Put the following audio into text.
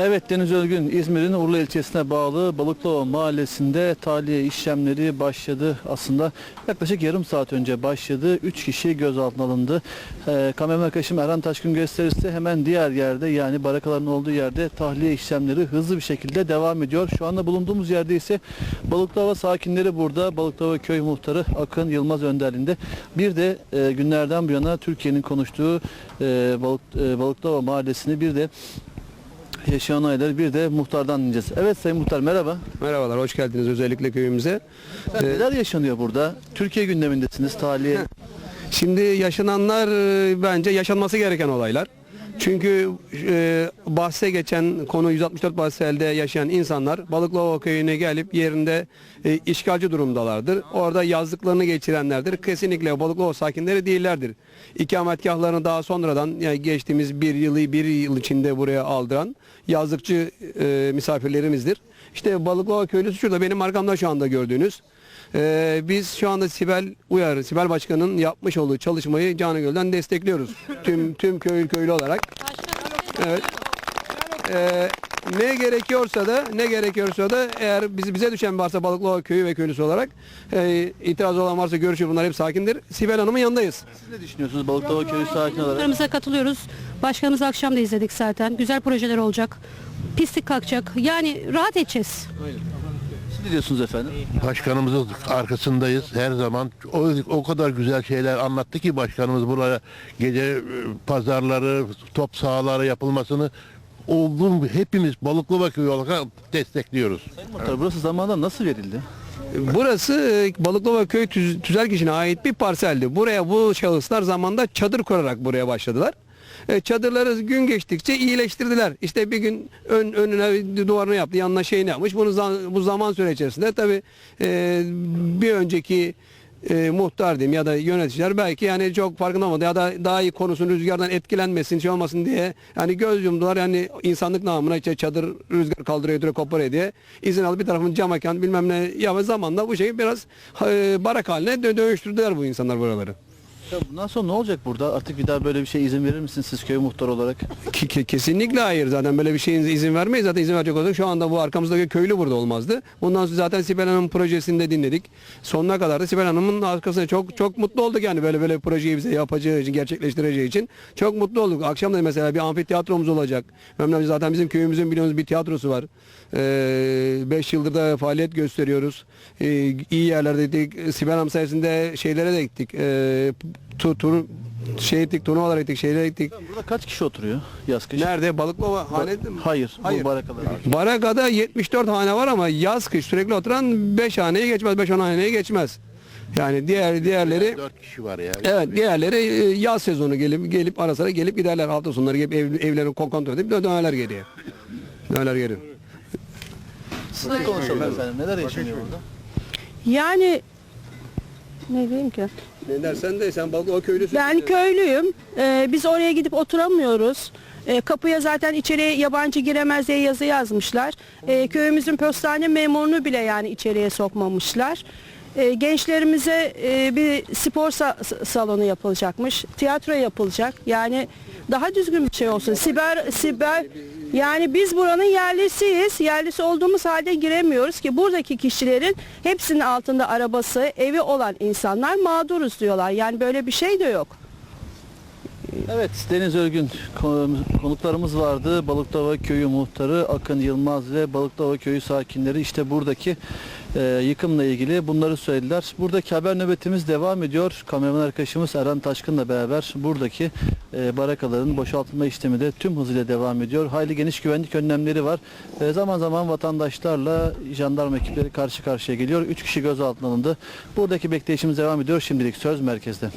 Evet Deniz Özgün İzmir'in Urla ilçesine bağlı Balıklıova mahallesinde tahliye işlemleri başladı. Aslında yaklaşık yarım saat önce başladı. 3 kişi gözaltına alındı. Ee, kameraman arkadaşım Erhan Taşkın gösterirse hemen diğer yerde yani barakaların olduğu yerde tahliye işlemleri hızlı bir şekilde devam ediyor. Şu anda bulunduğumuz yerde ise Balıklıova sakinleri burada. Balıklıova köy muhtarı Akın Yılmaz önderliğinde. Bir de e, günlerden bu yana Türkiye'nin konuştuğu e, Balık, e, Balıklıova mahallesini bir de yaşayan aileler bir de muhtardan dinleyeceğiz. Evet Sayın Muhtar merhaba. Merhabalar, hoş geldiniz özellikle köyümüze. Efendim, neler yaşanıyor burada? Türkiye gündemindesiniz tahliye. Şimdi yaşananlar e, bence yaşanması gereken olaylar. Çünkü e, bahse geçen konu 164 bahselde yaşayan insanlar Balıklıova köyüne gelip yerinde e, işgalci durumdalardır. Orada yazlıklarını geçirenlerdir. Kesinlikle Balıklıova sakinleri değillerdir. İkametgahlarını daha sonradan yani geçtiğimiz bir yılı bir yıl içinde buraya aldıran yazlıkçı e, misafirlerimizdir. İşte Balıklıova köylüsü şurada benim arkamda şu anda gördüğünüz. Ee, biz şu anda Sibel Uyar, Sibel Başkan'ın yapmış olduğu çalışmayı canı gölden destekliyoruz. Tüm tüm köy köylü olarak. Evet. Ee, ne gerekiyorsa da ne gerekiyorsa da eğer biz, bize düşen varsa Balıklıova köyü ve köylüsü olarak e, itiraz olan varsa görüşür bunlar hep sakindir. Sibel Hanım'ın yanındayız. Siz ne düşünüyorsunuz Balıklıova köyü sakin olarak? Muhtarımıza katılıyoruz. Başkanımız akşam da izledik zaten. Güzel projeler olacak. Pislik kalkacak. Yani rahat edeceğiz. Siz ne diyorsunuz efendim? Başkanımızın arkasındayız her zaman. O, o kadar güzel şeyler anlattı ki başkanımız buraya gece e, pazarları, top sahaları yapılmasını olduğum hepimiz Balıklıova köyü olarak destekliyoruz. Sayın Muhtar burası zamanında nasıl verildi? Burası e, Balıklıova köy tüz, tüzel kişine ait bir parseldi. Buraya bu şahıslar zamanda çadır kurarak buraya başladılar. E, çadırları gün geçtikçe iyileştirdiler. İşte bir gün ön, önüne duvarını yaptı, yanına şeyini yapmış. Bunu zam- bu zaman süre içerisinde tabii e, bir önceki e, muhtar diyeyim ya da yöneticiler belki yani çok farkında olmadı ya da daha iyi konusun rüzgardan etkilenmesin şey olmasın diye yani göz yumdular yani insanlık namına işte çadır rüzgar kaldırıyor götürüyor koparıyor diye izin alıp bir tarafın cam mekan bilmem ne ya zamanla bu şeyi biraz e, barak haline dö- dönüştürdüler bu insanlar buraları. Ya bundan sonra ne olacak burada? Artık bir daha böyle bir şey izin verir misiniz siz köy muhtarı olarak? Ki- ki- kesinlikle hayır zaten böyle bir şeyin izin vermeyiz. Zaten izin verecek olsak şu anda bu arkamızdaki köylü burada olmazdı. Bundan sonra zaten Sibel Hanım projesini de dinledik. Sonuna kadar da Sibel Hanım'ın arkasında çok çok mutlu olduk yani böyle böyle projeyi bize yapacağı için, gerçekleştireceği için. Çok mutlu olduk. Akşam da mesela bir amfiteyatromuz olacak. Önemli zaten bizim köyümüzün biliyorsunuz bir tiyatrosu var. 5 yıldır da faaliyet gösteriyoruz. Ee, iyi yerlerdeydik. Sibel Hanım sayesinde şeylere de gittik. Ee, tu, tur, şey ettik, turnuvalara gittik, şeylere gittik. Burada kaç kişi oturuyor yaz kış? Nerede? Balıklova hane mi? Hayır, Hayır. bu barakalar. Baraka'da 74 hane var ama yaz kış sürekli oturan 5 haneye geçmez, 5-10 haneye geçmez. Yani diğer diğerleri Dört kişi var ya. Evet diğerleri e, yaz sezonu gelip gelip ara sıra gelip giderler hafta sonları gelip ev, evlerini kon- kontrol edip dö- dönerler geriye. Dönerler geri. Siz de konuşalım efendim. Neler yaşanıyor burada? Yani ne diyeyim ki? Ne dersen de sen Balıkova köylüsün. Ben köylüyüm. Ee, biz oraya gidip oturamıyoruz. Ee, kapıya zaten içeriye yabancı giremez diye yazı yazmışlar. Ee, köyümüzün postane memurunu bile yani içeriye sokmamışlar. Ee, gençlerimize e, bir spor sa- salonu yapılacakmış. Tiyatro yapılacak. Yani daha düzgün bir şey olsun. Siber siber yani biz buranın yerlisiyiz. Yerlisi olduğumuz halde giremiyoruz ki buradaki kişilerin hepsinin altında arabası, evi olan insanlar mağduruz diyorlar. Yani böyle bir şey de yok. Evet, Deniz Örgün kon- konuklarımız vardı. Balıklıova Köyü muhtarı Akın Yılmaz ve Balıklıova Köyü sakinleri işte buradaki e, yıkımla ilgili bunları söylediler. Buradaki haber nöbetimiz devam ediyor. Kameraman arkadaşımız Erhan Taşkın'la beraber buradaki e, barakaların boşaltılma işlemi de tüm hızıyla devam ediyor. Hayli geniş güvenlik önlemleri var. E, zaman zaman vatandaşlarla jandarma ekipleri karşı karşıya geliyor. 3 kişi gözaltına alındı. Buradaki bekleyişimiz devam ediyor. Şimdilik söz merkezde.